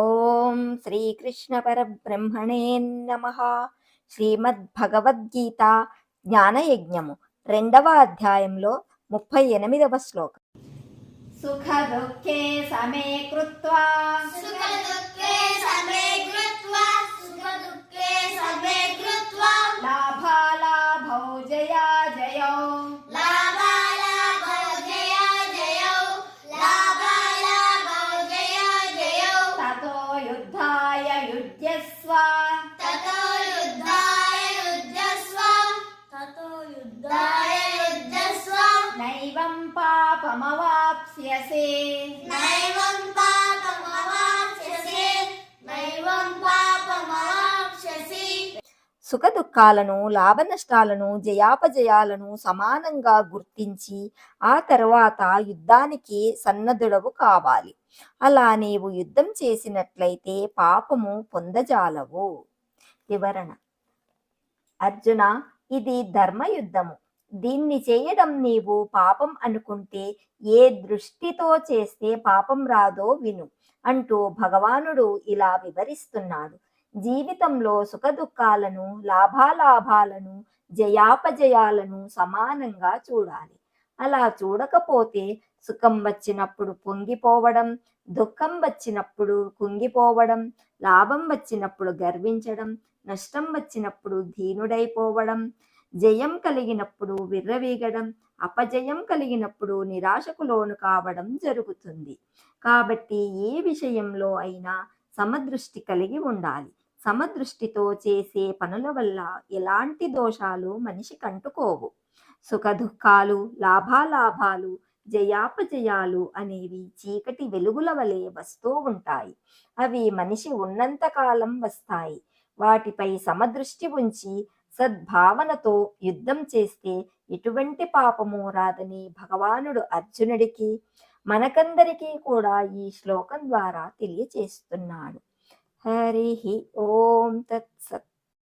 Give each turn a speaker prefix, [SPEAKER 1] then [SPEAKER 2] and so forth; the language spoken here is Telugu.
[SPEAKER 1] ఓం శ్రీకృష్ణ పరబ్రహ్మణే నమ. శ్రీమద్భగవద్గీత జ్ఞానయజ్ఞము రెండవ అధ్యాయంలో ముప్పై ఎనిమిదవ శ్లోకం. సుఖ దుఃఖే సమే కృత్వా
[SPEAKER 2] యుద్ధస్వ
[SPEAKER 1] తతో యుద్ధాయ
[SPEAKER 2] యుద్ధస్వ తతో యుద్ధాయ యుద్ధస్వ
[SPEAKER 1] నైవం పాపమవాప్స్యసే
[SPEAKER 2] నై
[SPEAKER 1] సుఖ దుఃఖాలను లాభ నష్టాలను జయాపజయాలను సమానంగా గుర్తించి ఆ తర్వాత యుద్ధానికి సన్నద్ధుడవు కావాలి. అలా నీవు యుద్ధం చేసినట్లయితే పాపము పొందజాలవు. వివరణ. అర్జున ఇది ధర్మయుద్ధము. దీన్ని చేయడం నీవు పాపం అనుకుంటే ఏ దృష్టితో చేస్తే పాపం రాదో విను అంటూ భగవానుడు ఇలా వివరిస్తున్నాడు. జీవితంలో సుఖదుఖాలను లాభాలాభాలను జయాపజయాలను సమానంగా చూడాలి. అలా చూడకపోతే సుఖం వచ్చినప్పుడు పొంగిపోవడం దుఃఖం వచ్చినప్పుడు కుంగిపోవడం లాభం వచ్చినప్పుడు గర్వించడం నష్టం వచ్చినప్పుడు ధీనుడైపోవడం జయం కలిగినప్పుడు విర్రవీగడం అపజయం కలిగినప్పుడు నిరాశకు లోను కావడం జరుగుతుంది. కాబట్టి ఏ విషయంలో అయినా సమదృష్టి కలిగి ఉండాలి. సమదృష్టితో చేసే పనుల వల్ల ఎలాంటి దోషాలు మనిషి కంటుకోవు. సుఖ దుఃఖాలు లాభాలాభాలు జయాపజయాలు అనేవి చీకటి వెలుగుల వలె వస్తూ ఉంటాయి. అవి మనిషి ఉన్నంత కాలం వస్తాయి. వాటిపై సమదృష్టి ఉంచి సద్భావనతో యుద్ధం చేస్తే ఎటువంటి పాపము రాదని భగవానుడు అర్జునుడికి మనకందరికీ కూడా ఈ శ్లోకం ద్వారా తెలియచేస్తున్నాడు. హరి ఓం తత్సత్